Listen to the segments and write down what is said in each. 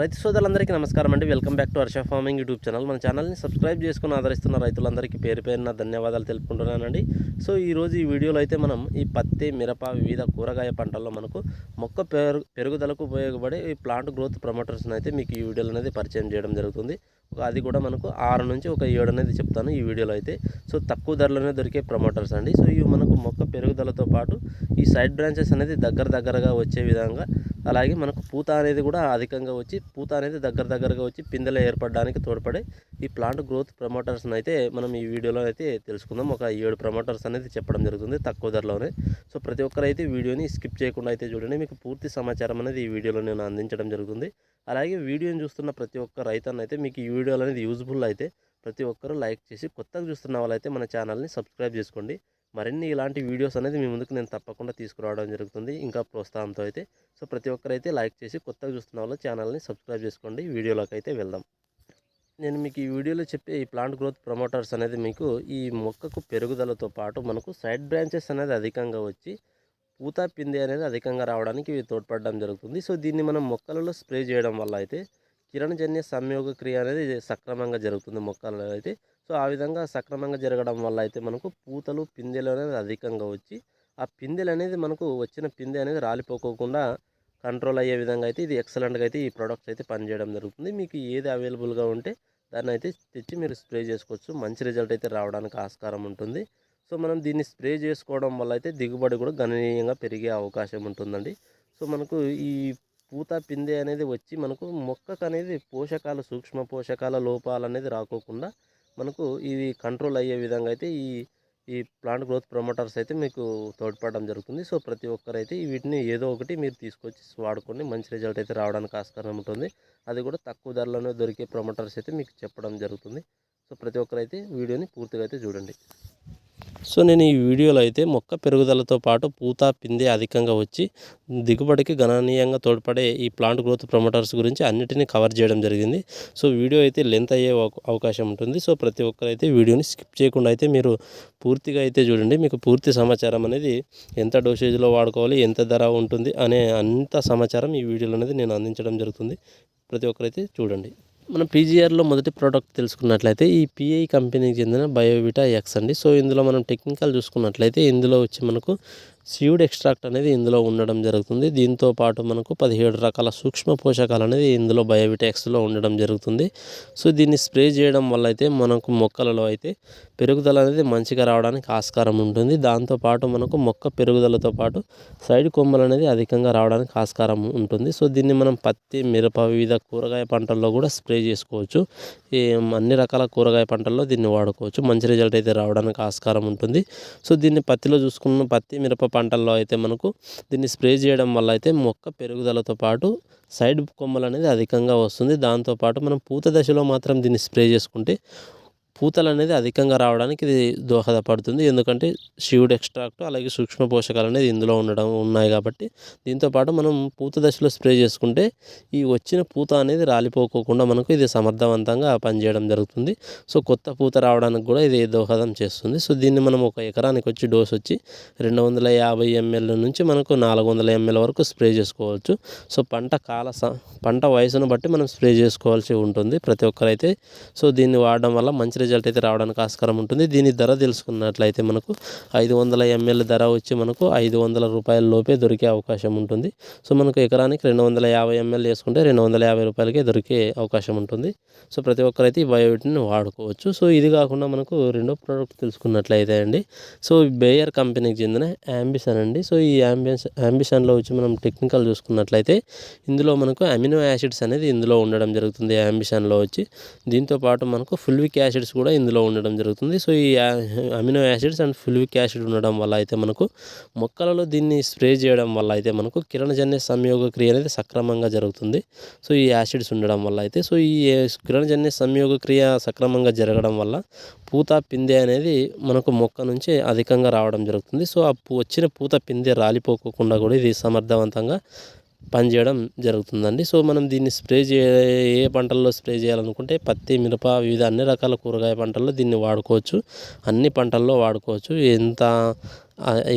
రైతు సోదరులందరికీ నమస్కారం అండి. Welcome back to Varsha farming YouTube channel. మన ఛానల్ని సబ్స్క్రైబ్ చేసుకుని ఆదరిస్తున్న రైతులందరికీ పేరు పేరున ధన్యవాదాలు తెలుపుకుంటున్నానండి. సో ఈరోజు ఈ వీడియోలో అయితే మనం ఈ పత్తి మిరప వివిధ కూరగాయ పంటల్లో మనకు మొక్క పెరుగుదలకు ఉపయోగపడే ఈ ప్లాంట్ గ్రోత్ ప్రమోటర్స్ని అయితే మీకు ఈ వీడియోలో అనేది పరిచయం చేయడం జరుగుతుంది. అది కూడా మనకు ఆరు నుంచి ఒక ఏడు అనేది చెప్తాను ఈ వీడియోలో అయితే. సో తక్కువ ధరలోనే దొరికే ప్రమోటర్స్ అండి. సో ఇవి మనకు మొక్క పెరుగుదలతో పాటు ఈ సైడ్ బ్రాంచెస్ అనేది దగ్గర దగ్గరగా వచ్చే విధంగా అలాగే మనకు పూత అనేది కూడా అధికంగా వచ్చి పూత అనేది దగ్గర దగ్గరగా వచ్చి పిందెలు ఏర్పడడానికి తోడ్పడే ఈ ప్లాంట్ గ్రోత్ ప్రమోటర్స్ని అయితే మనం ఈ వీడియోలో అయితే తెలుసుకుందాం. ఒక ఏడు ప్రమోటర్స్ అనేది చెప్పడం జరుగుతుంది తక్కువ ధరలోనే. సో ప్రతి ఒక్కరైతే వీడియోని స్కిప్ చేయకుండా అయితే చూడండి. మీకు పూర్తి సమాచారం అనేది ఈ వీడియోలో నేను అందించడం జరుగుతుంది. అలాగే వీడియోని చూస్తున్న ప్రతి ఒక్క రైతన్న అయితే మీకు ఈ వీడియోలు అనేది యూజ్ఫుల్ అయితే ప్రతి ఒక్కరూ లైక్ చేసి కొత్తగా చూస్తున్న వాళ్ళైతే మన ఛానల్ని సబ్స్క్రైబ్ చేసుకోండి. మరిన్ని ఇలాంటి వీడియోస్ అనేది మీ ముందుకు నేను తప్పకుండా తీసుకురావడం జరుగుతుంది. ఇంకా ప్రోత్సాహంతో అయితే సో ప్రతి ఒక్కరైతే లైక్ చేసి కొత్తగా చూస్తున్న వాళ్ళు ఛానల్ని సబ్స్క్రైబ్ చేసుకోండి. వీడియోలోకి అయితే వెళ్దాం. నేను మీకు ఈ వీడియోలో చెప్పే ఈ ప్లాంట్ గ్రోత్ ప్రమోటర్స్ అనేది మీకు ఈ మొక్కకు పెరుగుదలతో పాటు మనకు సైడ్ బ్రాంచెస్ అనేది అధికంగా వచ్చి పూత పిండి అనేది అధికంగా రావడానికి ఇవి తోడ్పడడం జరుగుతుంది. సో దీన్ని మనం మొక్కలలో స్ప్రే చేయడం వల్ల అయితే కిరణజన్య సంయోగ క్రియ అనేది సక్రమంగా జరుగుతుంది మొక్కలలో అయితే. సో ఆ విధంగా సక్రమంగా జరగడం వల్ల అయితే మనకు పూతలు పిందెలు అనేది అధికంగా వచ్చి ఆ పిందెలు అనేది మనకు వచ్చిన పిందె అనేది రాలిపోకోకుండా కంట్రోల్ అయ్యే విధంగా అయితే ఇది ఎక్సలెంట్గా అయితే ఈ ప్రోడక్ట్స్ అయితే పనిచేయడం జరుగుతుంది. మీకు ఏది అవైలబుల్గా ఉంటే దాన్ని అయితే తెచ్చి మీరు స్ప్రే చేసుకోవచ్చు. మంచి రిజల్ట్ అయితే రావడానికి ఆస్కారం ఉంటుంది. సో మనం దీన్ని స్ప్రే చేసుకోవడం వల్ల అయితే దిగుబడి కూడా గణనీయంగా పెరిగే అవకాశం ఉంటుందండి. సో మనకు ఈ పూత పిందె అనేది వచ్చి మనకు మొక్కకు అనేది పోషకాలు సూక్ష్మ పోషకాల లోపాలు అనేది రాకోకుండా మనకు ఇవి కంట్రోల్ అయ్యే విధంగా అయితే ఈ ఈ ప్లాంట్ గ్రోత్ ప్రమోటర్స్ అయితే మీకు తోడ్పడడం జరుగుతుంది. సో ప్రతి ఒక్కరైతే వీటిని ఏదో ఒకటి మీరు తీసుకొచ్చి వాడుకొని మంచి రిజల్ట్ అయితే రావడానికి ఆస్కారం ఉంటుంది. అది కూడా తక్కువ ధరలోనే దొరికే ప్రమోటర్స్ అయితే మీకు చెప్పడం జరుగుతుంది. సో ప్రతి ఒక్కరైతే వీడియోని పూర్తిగా అయితే చూడండి. సో నేను ఈ వీడియోలో అయితే మొక్క పెరుగుదలతో పాటు పూత పిందె అధికంగా వచ్చి దిగుబడికి గణనీయంగా తోడ్పడే ఈ ప్లాంట్ గ్రోత్ ప్రమోటర్స్ గురించి అన్నిటినీ కవర్ చేయడం జరిగింది. సో వీడియో అయితే లెంత్ అయ్యే అవకాశం ఉంటుంది. సో ప్రతి ఒక్కరైతే వీడియోని స్కిప్ చేయకుండా అయితే మీరు పూర్తిగా అయితే చూడండి. మీకు పూర్తి సమాచారం అనేది ఎంత డోసేజ్లో వాడుకోవాలి ఎంత ధర ఉంటుంది అనే అంత సమాచారం ఈ వీడియోలో అనేది నేను అందించడం జరుగుతుంది. ప్రతి ఒక్కరైతే చూడండి. మనం పీజీఆర్లో మొదటి ప్రోడక్ట్ తెలుసుకున్నట్లయితే ఈ పిఐ కంపెనీకి చెందిన బయోవిటా ఎక్స్ అండి. సో ఇందులో మనం టెక్నికల్ చూసుకున్నట్లయితే ఇందులో వచ్చి మనకు సీడ్ ఎక్స్ట్రాక్ట్ అనేది ఇందులో ఉండడం జరుగుతుంది. దీంతో పాటు మనకు పదిహేడు రకాల సూక్ష్మ పోషకాలు అనేది ఇందులో బయోబిటాక్స్లో ఉండడం జరుగుతుంది. సో దీన్ని స్ప్రే చేయడం వల్ల అయితే మనకు మొక్కలలో అయితే పెరుగుదల అనేది మంచిగా రావడానికి ఆస్కారం ఉంటుంది. దాంతోపాటు మనకు మొక్క పెరుగుదలతో పాటు సైడ్ కొమ్మలు అనేది అధికంగా రావడానికి ఆస్కారం ఉంటుంది. సో దీన్ని మనం పత్తి మిరప వివిధ కూరగాయ పంటల్లో కూడా స్ప్రే చేసుకోవచ్చు. ఈ అన్ని రకాల కూరగాయ పంటల్లో దీన్ని వాడుకోవచ్చు. మంచి రిజల్ట్ అయితే రావడానికి ఆస్కారం ఉంటుంది. సో దీన్ని పత్తిలో చూసుకున్న పత్తి మిరప పంటల్లో అయితే మనకు దీన్ని స్ప్రే చేయడం వల్ల అయితే మొక్క పెరుగుదలతో పాటు సైడ్ కొమ్మలు అనేది అధికంగా వస్తుంది. దాంతోపాటు మనం పూత దశలో మాత్రం దీన్ని స్ప్రే చేసుకుంటే పూతలు అనేది అధికంగా రావడానికి ఇది దోహదపడుతుంది. ఎందుకంటే శివుడు ఎక్స్ట్రాక్ట్ అలాగే సూక్ష్మ పోషకాలు అనేది ఇందులో ఉండడం ఉన్నాయి కాబట్టి దీంతోపాటు మనం పూత దశలో స్ప్రే చేసుకుంటే ఈ వచ్చిన పూత అనేది రాలిపోకోకుండా మనకు ఇది సమర్థవంతంగా పనిచేయడం జరుగుతుంది. సో కొత్త పూత రావడానికి కూడా ఇది దోహదం చేస్తుంది. సో దీన్ని మనం ఒక ఎకరానికి వచ్చి డోస్ వచ్చి రెండు వందల యాభై ఎంఎల్ నుంచి మనకు నాలుగు వందల ఎంఎల్ వరకు స్ప్రే చేసుకోవచ్చు. సో పంట కాల పంట వయసును బట్టి మనం స్ప్రే చేసుకోవాల్సి ఉంటుంది ప్రతి ఒక్కరైతే. సో దీన్ని వాడడం వల్ల మంచి రిజల్ట్ అయితే రావడానికి ఆస్కారం ఉంటుంది. దీని ధర తెలుసుకున్నట్లయితే మనకు ఐదు వందల ఎంఎల్ ధర వచ్చి మనకు ఐదు వందల రూపాయల లోపే దొరికే అవకాశం ఉంటుంది. సో మనకు ఎకరానికి రెండు వందల యాభై ఎంఎల్ వేసుకుంటే రెండు వందల యాభై రూపాయలకే దొరికే అవకాశం ఉంటుంది. సో ప్రతి ఒక్కరైతే ఈ బయోటిని వాడుకోవచ్చు. సో ఇది కాకుండా మనకు రెండో ప్రోడక్ట్ తెలుసుకున్నట్లయితే అండి. సో బేయర్ కంపెనీకి చెందిన యాంబిషన్ అండి. సో ఈ యాంబియన్స్ యాంబిషన్లో వచ్చి మనం టెక్నికల్ చూసుకున్నట్లయితే ఇందులో మనకు అమినో యాసిడ్స్ అనేది ఇందులో ఉండడం జరుగుతుంది. యాంబిషన్లో వచ్చి దీంతో పాటు మనకు ఫుల్విక్ యాసిడ్స్ కూడా ఇందులో ఉండడం జరుగుతుంది. సో ఈ amino acids and fulvic acid ఉండడం వల్ల అయితే మనకు మొక్కలలో దీన్ని స్ప్రే చేయడం వల్ల అయితే మనకు కిరణజన్య సంయోగ క్రియ అనేది సక్రమంగా జరుగుతుంది. సో ఈ యాసిడ్స్ ఉండడం వల్ల అయితే సో ఈ కిరణజన్య సంయోగ క్రియ సక్రమంగా జరగడం వల్ల పూత పిందె అనేది మనకు మొక్క నుంచి అధికంగా రావడం జరుగుతుంది. సో ఆ పూ- వచ్చిన పూత పిందె రాలిపోకుండా కూడా ఇది సమర్థవంతంగా పనిచేయడం జరుగుతుందండి. సో మనం దీన్ని స్ప్రే చే ఏ పంటల్లో స్ప్రే చేయాలనుకుంటే పత్తి మిరప వివిధ అన్ని రకాల కూరగాయ పంటల్లో దీన్ని వాడుకోవచ్చు. అన్ని పంటల్లో వాడుకోవచ్చు. ఎంత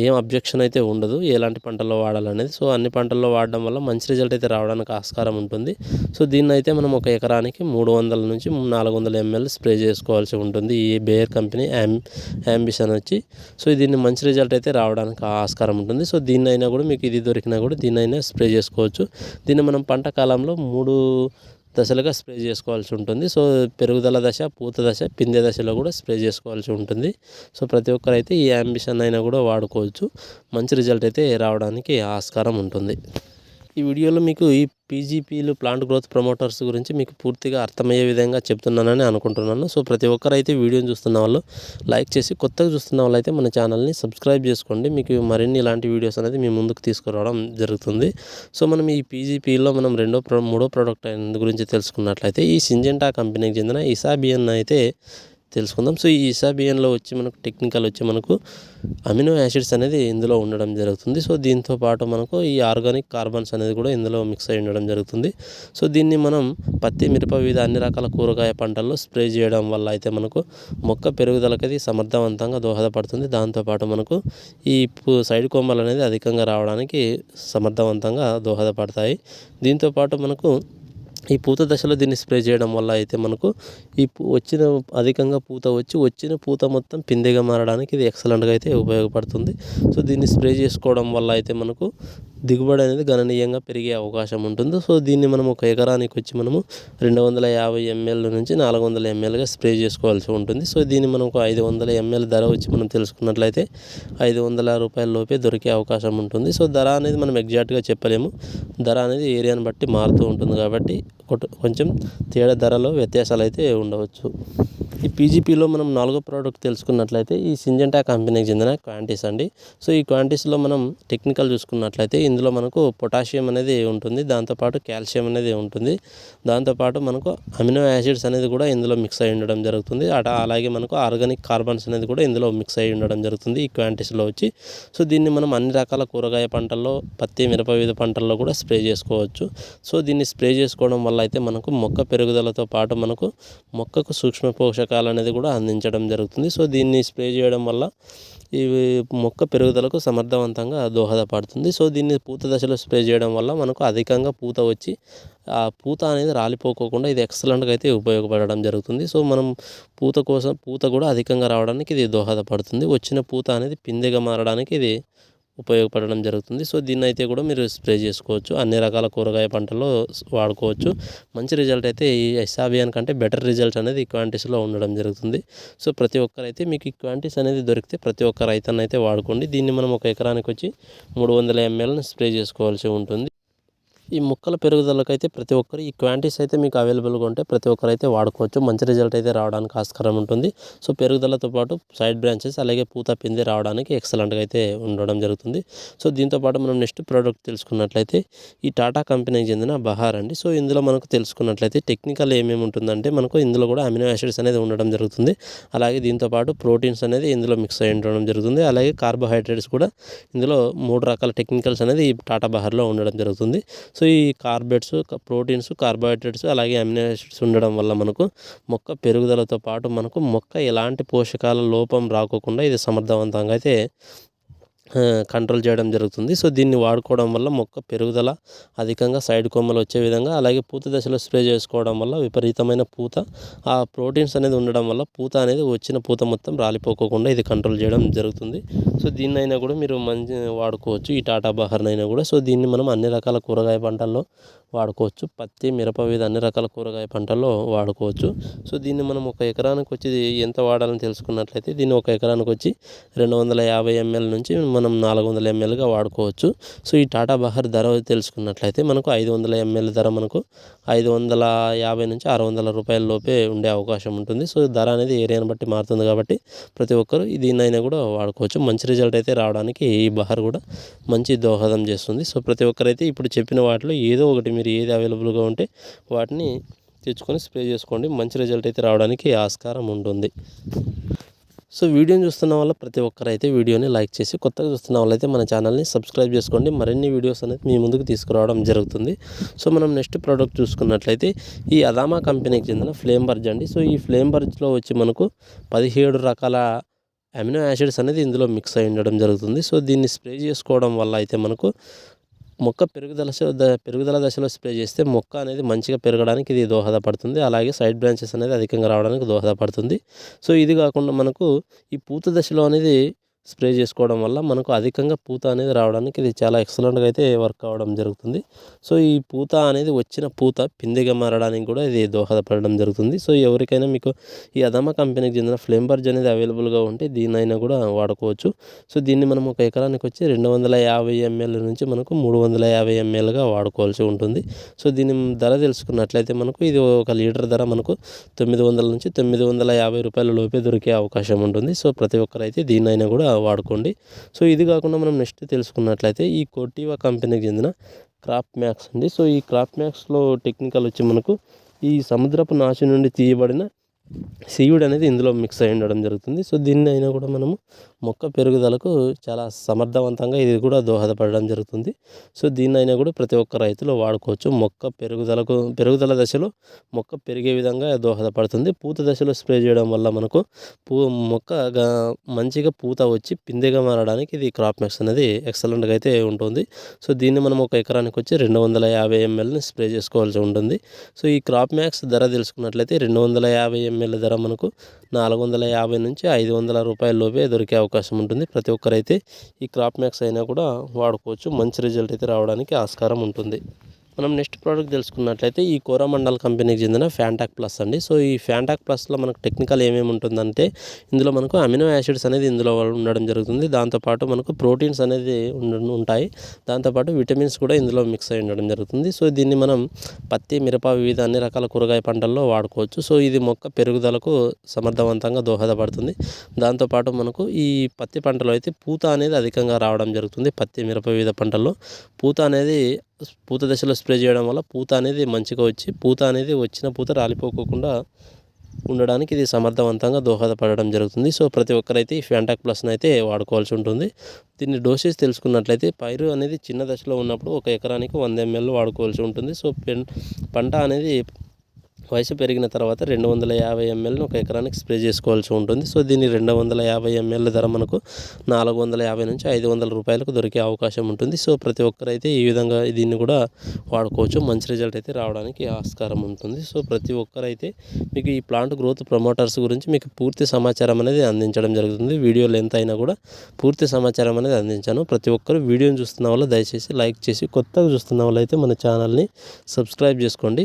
ఏం అబ్జెక్షన్ అయితే ఉండదు ఎలాంటి పంటల్లో వాడాలనేది. సో అన్ని పంటల్లో వాడడం వల్ల మంచి రిజల్ట్ అయితే రావడానికి ఆస్కారం ఉంటుంది. సో దీన్ని అయితే మనం ఒక ఎకరానికి మూడు వందల నుంచి నాలుగు వందల ఎంఎల్ స్ప్రే చేసుకోవాల్సి ఉంటుంది. ఈ బేయర్ కంపెనీ యామ్ యాంబిషన్ వచ్చి. సో దీన్ని మంచి రిజల్ట్ అయితే రావడానికి ఆస్కారం ఉంటుంది. సో దీన్ని అయినా కూడా మీకు ఇది దొరికినా కూడా దీన్నైనా స్ప్రే చేసుకోవచ్చు. దీన్ని మనం పంట కాలంలో మూడు దశలుగా స్ప్రే చేసుకోవాల్సి ఉంటుంది. సో పెరుగుదల దశ పూత దశ పిందె దశలో కూడా స్ప్రే చేసుకోవాల్సి ఉంటుంది. సో ప్రతి ఒక్కరు అయితే ఈ అంబిషన్ అయినా కూడా వాడుకోవచ్చు. మంచి రిజల్ట్ అయితే రావడానికి ఆస్కారం ఉంటుంది. ఈ వీడియోలో మీకు ఈ పీజీపీలు ప్లాంట్ గ్రోత్ ప్రమోటర్స్ గురించి మీకు పూర్తిగా అర్థమయ్యే విధంగా చెప్తున్నానని అనుకుంటున్నాను. సో ప్రతి ఒక్కరైతే వీడియోని చూస్తున్న వాళ్ళు లైక్ చేసి కొత్తగా చూస్తున్న వాళ్ళు అయితే మన ఛానల్ని సబ్స్క్రైబ్ చేసుకోండి. మీకు మరిన్ని ఇలాంటి వీడియోస్ అనేది మీ ముందుకు తీసుకురావడం జరుగుతుంది. సో మనం ఈ పీజీపీలో మనం రెండో మూడో ప్రోడక్ట్ గురించి తెలుసుకున్నట్లయితే ఈ సింజెంటా కంపెనీకి చెందిన ఇసాబియన్ అయితే తెలుసుకుందాం. సో ఈ ఇసాబియన్లో వచ్చి మనకు టెక్నికల్ వచ్చి మనకు అమినో యాసిడ్స్ అనేది ఇందులో ఉండడం జరుగుతుంది. సో దీంతో పాటు మనకు ఈ ఆర్గానిక్ కార్బన్స్ అనేది కూడా ఇందులో మిక్స్ అయి ఉండడం జరుగుతుంది. సో దీన్ని మనం పత్తి మిరప వివిధ అన్ని రకాల కూరగాయ పంటల్లో స్ప్రే చేయడం వల్ల అయితే మనకు మొక్క పెరుగుదలకి అది సమర్థవంతంగా దోహదపడుతుంది. దాంతోపాటు మనకు ఈ సైడ్ కొమ్మలు అనేది అధికంగా రావడానికి సమర్థవంతంగా దోహదపడతాయి. దీంతోపాటు మనకు ఈ పూత దశలో దీన్ని స్ప్రే చేయడం వల్ల అయితే మనకు ఈ పూ- వచ్చిన అధికంగా పూత వచ్చి వచ్చిన పూత మొత్తం పిందెగా మారడానికి ఇది ఎక్సలెంట్గా అయితే ఉపయోగపడుతుంది. సో దీన్ని స్ప్రే చేసుకోవడం వల్ల అయితే మనకు దిగుబడి అనేది గణనీయంగా పెరిగే అవకాశం ఉంటుంది. సో దీన్ని మనం ఒక ఎకరానికి వచ్చి మనము రెండు వందల యాభై ఎంఎల్ నుంచి నాలుగు వందల ఎంఎల్గా స్ప్రే చేసుకోవాల్సి ఉంటుంది. సో దీన్ని మనం ఒక ఐదు వందల ఎంఎల్ ధర వచ్చి మనం తెలుసుకున్నట్లయితే ఐదు వందల రూపాయల లోపే దొరికే అవకాశం ఉంటుంది. సో ధర అనేది మనం ఎగ్జాక్ట్గా చెప్పలేము. ధర అనేది ఏరియాని బట్టి మారుతూ ఉంటుంది కాబట్టి కొంచెం తేడా ధరలో వ్యత్యాసాలు అయితే ఉండవచ్చు. ఈ పీజీపీలో మనం నాలుగో ప్రోడక్ట్ తెలుసుకున్నట్లయితే ఈ సింజెంటా కంపెనీకి చెందిన క్వాంటిస్ అండి. సో ఈ క్వాంటిస్లో మనం టెక్నికల్ చూసుకున్నట్లయితే ఇందులో మనకు పొటాషియం అనేది ఉంటుంది దాంతోపాటు కాల్షియం అనేది ఉంటుంది. దాంతోపాటు మనకు అమినో యాసిడ్స్ అనేది కూడా ఇందులో మిక్స్ అయి ఉండడం జరుగుతుంది. అట అలాగే మనకు ఆర్గానిక్ కార్బన్స్ అనేది కూడా ఇందులో మిక్స్ అయి ఉండడం జరుగుతుంది ఈ క్వాంటిస్లో వచ్చి. సో దీన్ని మనం అన్ని రకాల కూరగాయ పంటల్లో పత్తి మిరప వివిధ పంటల్లో కూడా స్ప్రే చేసుకోవచ్చు. సో దీన్ని స్ప్రే చేసుకోవడం వల్ల అయితే మనకు మొక్క పెరుగుదలతో పాటు మనకు మొక్కకు సూక్ష్మ పోషకాలు అనేది కూడా అందించడం జరుగుతుంది. సో దీన్ని స్ప్రే చేయడం వల్ల ఇవి మొక్క పెరుగుదలకు సమర్థవంతంగా దోహదపడుతుంది. సో దీన్ని పూత దశలో స్ప్రే చేయడం వల్ల మనకు అధికంగా పూత వచ్చి ఆ పూత అనేది రాలిపోకోకుండా ఇది ఎక్సలెంట్గా అయితే ఉపయోగపడడం జరుగుతుంది. సో మనం పూత కోసం పూత కూడా అధికంగా రావడానికి ఇది దోహదపడుతుంది. వచ్చిన పూత అనేది పిందెగా మారడానికి ఇది ఉపయోగపడడం జరుగుతుంది. సో దీన్ని అయితే కూడా మీరు స్ప్రే చేసుకోవచ్చు. అన్ని రకాల కూరగాయ పంటల్లో వాడుకోవచ్చు. మంచి రిజల్ట్ అయితే ఈ ఎస్ఆబిఎన్ కంటే బెటర్ రిజల్ట్ అనేది ఈ క్వాంటిటీస్లో ఉండడం జరుగుతుంది. సో ప్రతి ఒక్కరైతే మీకు ఈ క్వాంటిటీస్ అనేది దొరికితే ప్రతి ఒక్క రైతన్న అయితే వాడుకోండి. దీన్ని మనం ఒక ఎకరానికి వచ్చి మూడు వందల ఎంఎల్ని స్ప్రే చేసుకోవాల్సి ఉంటుంది. ఈ మొక్కల పెరుగుదలకైతే ప్రతి ఒక్కరు ఈ క్వాంటిటీస్ అయితే మీకు అవైలబుల్గా ఉంటే ప్రతి ఒక్కరు అయితే వాడుకోవచ్చు. మంచి రిజల్ట్ అయితే రావడానికి ఆస్కారం ఉంటుంది. సో పెరుగుదలతో పాటు సైడ్ బ్రాంచెస్ అలాగే పూత పింది రావడానికి ఎక్సలెంట్గా అయితే ఉండడం జరుగుతుంది. సో దీంతో పాటు మనం నెక్స్ట్ ప్రోడక్ట్ తెలుసుకున్నట్లయితే ఈ టాటా కంపెనీకి చెందిన బహార్ అండి. సో ఇందులో మనకు తెలుసుకున్నట్లయితే టెక్నికల్ ఏమేమి ఉంటుందంటే మనకు ఇందులో కూడా అమినో యాసిడ్స్ అనేది ఉండడం జరుగుతుంది. అలాగే దీంతో పాటు ప్రోటీన్స్ అనేది ఇందులో మిక్స్ అయి ఉండడం జరుగుతుంది. అలాగే కార్బోహైడ్రేట్స్ కూడా ఇందులో మూడు రకాల టెక్నికల్స్ అనేది ఈ టాటా బహార్లో ఉండడం జరుగుతుంది. సో ఈ కార్బెట్స్ ప్రోటీన్స్ కార్బోహైడ్రేట్స్ అలాగే అమినో యాసిడ్స్ ఉండడం వల్ల మనకు మొక్క పెరుగుదలతో పాటు మనకు మొక్క ఎలాంటి పోషకాల లోపం రాకోకుండా ఇది సమర్థవంతంగా అయితే కంట్రోల్ చేయడం జరుగుతుంది. సో దీన్ని వాడుకోవడం వల్ల మొక్క పెరుగుదల అధికంగా సైడ్ కొమ్మలు వచ్చే విధంగా అలాగే పూత దశలో స్ప్రే చేసుకోవడం వల్ల విపరీతమైన పూత ఆ ప్రోటీన్స్ అనేది ఉండడం వల్ల పూత అనేది వచ్చిన పూత మొత్తం రాలిపోకోకుండా ఇది కంట్రోల్ చేయడం జరుగుతుంది. సో దీన్నైనా కూడా మీరు మంచి వాడుకోవచ్చు ఈ టాటా బహార్నైనా కూడా. సో దీన్ని మనం అన్ని రకాల కూరగాయ పంటల్లో వాడుకోవచ్చు. పత్తి మిరప వివిధ అన్ని రకాల కూరగాయ పంటల్లో వాడుకోవచ్చు. సో దీన్ని మనం ఒక ఎకరానికి వచ్చి ఎంత వాడాలని తెలుసుకున్నట్లయితే దీన్ని ఒక ఎకరానికి వచ్చి రెండు వందల యాభై ఎంఎల్ నుంచి మనం నాలుగు వందల ఎంఎల్గా వాడుకోవచ్చు. సో ఈ టాటా బహర్ ధర తెలుసుకున్నట్లయితే మనకు ఐదు వందల ఎంఎల్ ధర మనకు ఐదు వందల యాభై నుంచి ఆరు వందల రూపాయల లోపే ఉండే అవకాశం ఉంటుంది. సో ధర అనేది ఏరియాని బట్టి మారుతుంది కాబట్టి ప్రతి ఒక్కరు దీన్నైనా కూడా వాడుకోవచ్చు. మంచి రిజల్ట్ అయితే రావడానికి ఈ బహర్ కూడా మంచి దోహదం చేస్తుంది. సో ప్రతి ఒక్కరైతే ఇప్పుడు చెప్పిన వాటిలో ఏదో ఒకటి మీరు ఏది అవైలబుల్గా ఉంటే వాటిని తెచ్చుకొని స్ప్రే చేసుకోండి. మంచి రిజల్ట్ అయితే రావడానికి ఆస్కారం ఉంటుంది. సో వీడియోని చూస్తున్న వాళ్ళ ప్రతి ఒక్కరైతే వీడియోని లైక్ చేసి కొత్తగా చూస్తున్న వాళ్ళైతే మన ఛానల్ని సబ్స్క్రైబ్ చేసుకోండి. మరిన్ని వీడియోస్ అనేది మీ ముందుకు తీసుకురావడం జరుగుతుంది. సో మనం నెక్స్ట్ ప్రోడక్ట్ చూసుకున్నట్లయితే ఈ అదామా కంపెనీకి చెందిన ఫ్లేమ్ బర్జ్ అండి. సో ఈ ఫ్లేమ్ బర్జ్లో వచ్చి మనకు పదిహేడు రకాల అమినో యాసిడ్స్ అనేది ఇందులో మిక్స్ అయి ఉండడం జరుగుతుంది. సో దీన్ని స్ప్రే చేసుకోవడం వల్ల అయితే మనకు మొక్క పెరుగుదల పెరుగుదల దశలో స్ప్రే చేస్తే మొక్క అనేది మంచిగా పెరగడానికి ఇది దోహదపడుతుంది. అలాగే సైడ్ బ్రాంచెస్ అనేది అధికంగా రావడానికి దోహదపడుతుంది. సో ఇది కాకుండా మనకు ఈ పూత దశలో అనేది స్ప్రే చేసుకోవడం వల్ల మనకు అధికంగా పూత అనేది రావడానికి ఇది చాలా ఎక్సలెంట్గా అయితే వర్క్ అవ్వడం జరుగుతుంది. సో ఈ పూత అనేది వచ్చిన పూత పిందెగా మారడానికి కూడా ఇది దోహదపడడం జరుగుతుంది. సో ఎవరికైనా మీకు ఈ అదమ కంపెనీకి చెందిన ఫ్లేమ్ బర్జ్ అనేది అవైలబుల్గా ఉంటే దీన్నైనా కూడా వాడుకోవచ్చు. సో దీన్ని మనం ఒక ఎకరానికి వచ్చి రెండు వందల యాభై ఎంఎల్ నుంచి మనకు మూడు వందల యాభై ఎంఎల్గా వాడుకోవాల్సి ఉంటుంది. సో దీని ధర తెలుసుకున్నట్లయితే మనకు ఇది ఒక లీటర్ ధర మనకు తొమ్మిది వందల నుంచి తొమ్మిది వందల యాభై రూపాయల లోపే దొరికే అవకాశం ఉంటుంది. సో ప్రతి ఒక్కరైతే దీన్నైనా కూడా వాడుకోండి. సో ఇది కాకుండా మనం నెక్స్ట్ తెలుసుకున్నట్లయితే ఈ కోటివా కంపెనీకి చెందిన క్రాప్ మ్యాక్స్ అండి. సో ఈ క్రాప్ మ్యాక్స్లో టెక్నికల్ వచ్చి మనకు ఈ సముద్రపు నాశి నుండి తీయబడిన సీవుడ్ అనేది ఇందులో మిక్స్ అయి ఉండడం జరుగుతుంది. సో దీన్ని అయినా కూడా మనము మొక్క పెరుగుదలకు చాలా సమర్థవంతంగా ఇది కూడా దోహదపడడం జరుగుతుంది. సో దీన్ని అయినా కూడా ప్రతి ఒక్క రైతులు వాడుకోవచ్చు. మొక్క పెరుగుదలకు పెరుగుదల దశలో మొక్క పెరిగే విధంగా దోహదపడుతుంది. పూత దశలో స్ప్రే చేయడం వల్ల మనకు పూ మొక్క మంచిగా పూత వచ్చి పిందెగా మారడానికి ఇది క్రాప్ మిక్స్ అనేది ఎక్సలెంట్గా అయితే ఉంటుంది. సో దీన్ని మనం ఒక ఎకరానికి వచ్చి రెండు వందల యాభై ఎంఎల్ని స్ప్రే చేసుకోవాల్సి ఉంటుంది. సో ఈ క్రాప్ మ్యాక్స్ ధర తెలుసుకున్నట్లయితే రెండు వందల యాభై ఎంఎల్ ధర మనకు నాలుగు వందల యాభై నుంచి ఐదు వందల రూపాయల లోపే దొరికే అవకాశం ఉంటుంది. ప్రతి ఒక్కరైతే ఈ క్రాప్ మ్యాక్స్ అయినా కూడా వాడుకోవచ్చు. మంచి రిజల్ట్ అయితే రావడానికి ఆస్కారం ఉంటుంది. మనం నెక్స్ట్ ప్రోడక్ట్ తెలుసుకున్నట్లయితే ఈ కోరమండల్ కంపెనీకి చెందిన ఫ్యాంటాక్ ప్లస్ అండి. సో ఈ ఫ్యాంటాక్ ప్లస్లో మనకు టెక్నికల్ ఏమేమి ఉంటుందంటే ఇందులో మనకు అమినో యాసిడ్స్ అనేది ఇందులో ఉండడం జరుగుతుంది. దాంతోపాటు మనకు ప్రోటీన్స్ అనేది ఉండ- ఉంటాయి. దాంతోపాటు విటమిన్స్ కూడా ఇందులో మిక్స్ అయి ఉండడం జరుగుతుంది. సో దీన్ని మనం పత్తి మిరప వివిధ అన్ని రకాల కూరగాయ పంటల్లో వాడుకోవచ్చు. సో ఇది మొక్క పెరుగుదలకు సమర్థవంతంగా దోహదపడుతుంది. దాంతోపాటు మనకు ఈ పత్తి పంటలో అయితే పూత అనేది అధికంగా రావడం జరుగుతుంది. పత్తి మిరప వివిధ పంటల్లో పూత అనేది పూత దశలో స్ప్రే చేయడం వల్ల పూత అనేది మంచిగా వచ్చి పూత అనేది వచ్చిన పూత రాలిపోకోకుండా ఉండడానికి ఇది సమర్థవంతంగా దోహదపడడం జరుగుతుంది. సో ప్రతి ఒక్కరైతే ఈ ఫ్యాంటాక్ ప్లస్ని అయితే వాడుకోవాల్సి ఉంటుంది. దీన్ని డోసేజ్ తెలుసుకున్నట్లయితే పైరు అనేది చిన్న దశలో ఉన్నప్పుడు ఒక ఎకరానికి వంద ఎంఎల్ వాడుకోవాల్సి ఉంటుంది. సో పెన్ పంట అనేది వయసు పెరిగిన తర్వాత రెండు వందల యాభై ఎంఎల్ని ఒక ఎకరానికి స్ప్రే చేసుకోవాల్సి ఉంటుంది. సో దీన్ని రెండు వందల యాభై ఎంఎల్ ధర మనకు నాలుగు వందల యాభై నుంచి ఐదు వందల రూపాయలకు దొరికే అవకాశం ఉంటుంది. సో ప్రతి ఒక్కరైతే ఈ విధంగా దీన్ని కూడా వాడుకోవచ్చు. మంచి రిజల్ట్ అయితే రావడానికి ఆస్కారం ఉంటుంది. సో ప్రతి ఒక్కరైతే మీకు ఈ ప్లాంట్ గ్రోత్ ప్రమోటర్స్ గురించి మీకు పూర్తి సమాచారం అనేది అందించడం జరుగుతుంది. వీడియో లెంత్ అయినా కూడా పూర్తి సమాచారం అనేది అందించాను. ప్రతి ఒక్కరు వీడియోని చూస్తున్న వాళ్ళు దయచేసి లైక్ చేసి కొత్తగా చూస్తున్న వాళ్ళు అయితే మన ఛానల్ని సబ్స్క్రైబ్ చేసుకోండి.